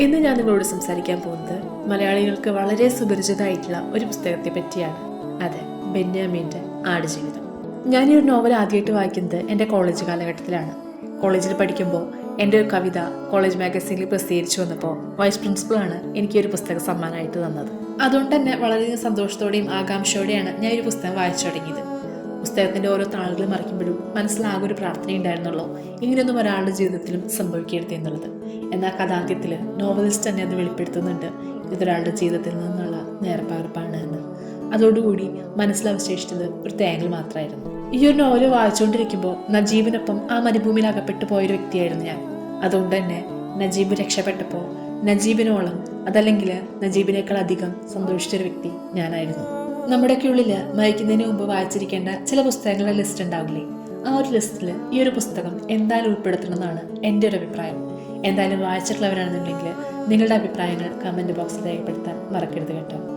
ഇന്ന് ഞാൻ നിങ്ങളോട് സംസാരിക്കാൻ പോകുന്നത് മലയാളികൾക്ക് വളരെ സുപരിചിതമായിട്ടുള്ള ഒരു പുസ്തകത്തെ പറ്റിയാണ്. അതെ ബെന്യാമീന്റെ ആടുജീവിതം. ഞാൻ ഈ ഒരു നോവൽ ആദ്യമായിട്ട് വായിക്കുന്നത് എന്റെ കോളേജ് കാലഘട്ടത്തിലാണ്. കോളേജിൽ പഠിക്കുമ്പോൾ എന്റെ ഒരു കവിത കോളേജ് മാഗസീനിൽ പ്രസിദ്ധീകരിച്ചു വന്നപ്പോൾ വൈസ് പ്രിൻസിപ്പളാണ് എനിക്ക് ഒരു പുസ്തകം സമ്മാനമായിട്ട് തന്നത്. അതുകൊണ്ട് തന്നെ വളരെയധികം സന്തോഷത്തോടെയും ആകാംക്ഷയോടെയാണ് ഞാൻ ഒരു പുസ്തകം വായിച്ചു തുടങ്ങിയത്. പുസ്തകത്തിന്റെ ഓരോ താളുകൾ മറിക്കുമ്പോഴും മനസ്സിലാകെ ഒരു പ്രാർത്ഥന ഉണ്ടായിരുന്നുള്ളൂ. ഇങ്ങനെയൊന്നും ഒരാളുടെ ജീവിതത്തിലും സംഭവിക്കരുത് എന്നുള്ളത്. എന്നാൽ കഥാന്ത്യത്തിൽ നോവലിസ്റ്റ് തന്നെ അത് വെളിപ്പെടുത്തുന്നുണ്ട്. ഇതൊരാളുടെ ജീവിതത്തിൽ നിന്നുള്ള നേർപ്പകർപ്പാണ് എന്ന്. അതോടുകൂടി മനസ്സിലവശേഷിച്ചത് ഒരു തേങ്ങൽ മാത്രമായിരുന്നു. ഈ ഒരു നോവൽ വായിച്ചുകൊണ്ടിരിക്കുമ്പോൾ നജീബിനൊപ്പം ആ മരുഭൂമിയിൽ അകപ്പെട്ടു പോയൊരു വ്യക്തിയായിരുന്നു ഞാൻ. അതുകൊണ്ട് തന്നെ നജീബ് രക്ഷപ്പെട്ടപ്പോൾ നജീബിനോളം അതല്ലെങ്കിൽ നജീബിനേക്കാൾ അധികം സന്തോഷിച്ചൊരു വ്യക്തി ഞാനായിരുന്നു. നമ്മുടെയൊക്കെ ഉള്ളിൽ മരിക്കുന്നതിന് മുമ്പ് വായിച്ചിരിക്കേണ്ട ചില പുസ്തകങ്ങളുടെ ലിസ്റ്റ് ഉണ്ടാവില്ലേ? ആ ഒരു ലിസ്റ്റിൽ ഈ ഒരു പുസ്തകം എന്തായാലും ഉൾപ്പെടുത്തണം എന്നാണ് എന്റെ ഒരു അഭിപ്രായം. എന്തായാലും വായിച്ചിട്ടുള്ളവരാണെന്നുണ്ടെങ്കിൽ നിങ്ങളുടെ അഭിപ്രായങ്ങൾ കമന്റ് ബോക്സിൽ രേഖപ്പെടുത്താൻ മറക്കരുത് കേട്ടോ.